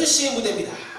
12시의 무대입니다.